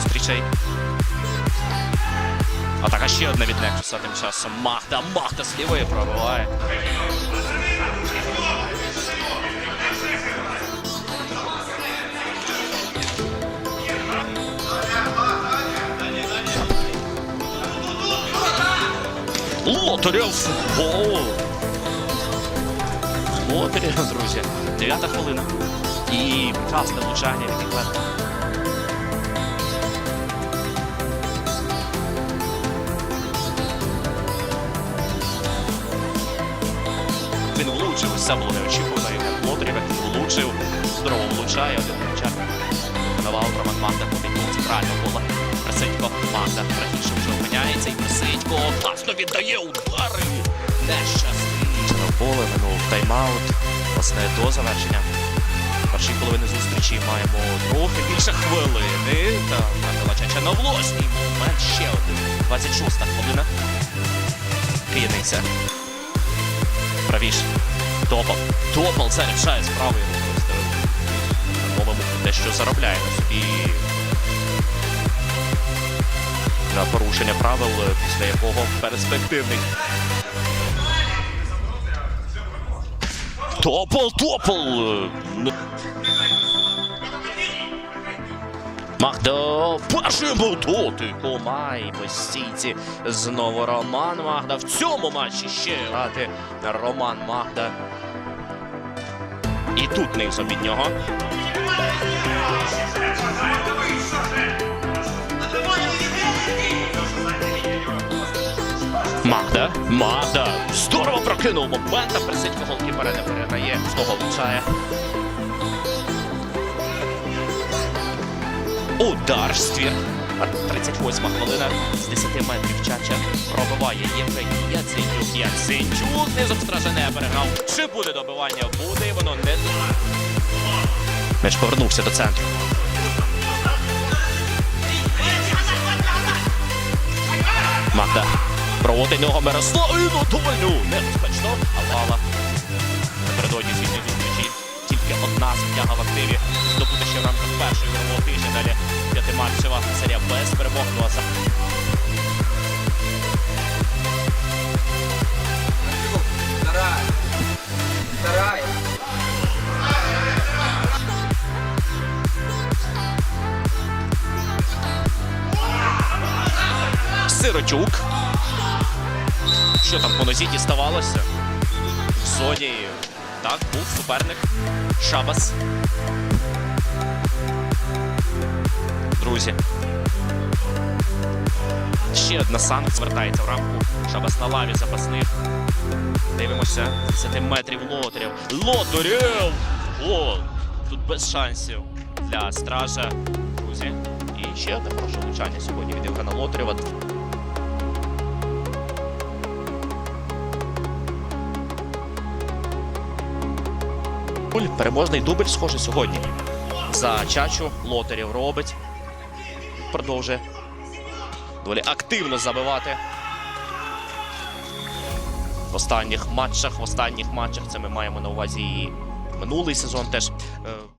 зустрічей. а ще одне від Нексуса тим часом. Махта, Махта з лівої пробиває. Лотарєв! Гол! Друзі. Дев'ята хвилина. І прекрасне влучання від Еклерта. Влучив, все було неочікувано. Як Лотарєв влучив, здорово влучає, один влучає. Новал Роман Магда побігнув центрального кола. Присидько Магда раніше вже опиняється і Присидько класно віддає удари. Не щастить. Поле минув тайм-аут. Власне до завершення. Першої половини зустрічі маємо трохи більше хвилини. Та Чача на власній момент ще один. 26-та хвилина. Кияниця. Правіше. Топал. Топал заряджає справи. Мовимо дещо заробляє І на порушення правил, після якого перспективний. Топол, топол! Магда перший був доти. Комай по стійці. Знову Роман Магда. В цьому матчі ще грати Роман Магда. І тут низом від нього. Магда, Магда. Здорово прокинув момент, а присидько не передає. З того влучає. Ствір. 38 хвилина з 10 метрів Чача пробиває Євгеній Яценюк. Яценюк низом стража не переграв. Чи буде добивання? Буде воно не Меч повернувся до центру. Магда проводить ногу Мирослав і на дольню. Небезпечно. Алала. Напередодні звільної зустрічі. Тільки одна звитяга в активі. Здобути ще в рамках першої ігрового тижня. Далі Сиротюк. Що там по нозі діставалося? В зоні. Так, був суперник. Шабас. Друзі. Ще одна санк звертається в рамку. Шабас на лаві запасних. Дивимося. з 10 метрів Лотарєв. Лотарєв! Гол! Тут без шансів для стража. Друзі. І ще одне хороше влучання сьогодні від Євгена Лотарєва. Нуль. Переможний дубль, схоже, сьогодні. За чачу лотерів робить. Продовжує доволі активно забивати. В останніх матчах, в останніх матчах це ми маємо на увазі і минулий сезон теж. е,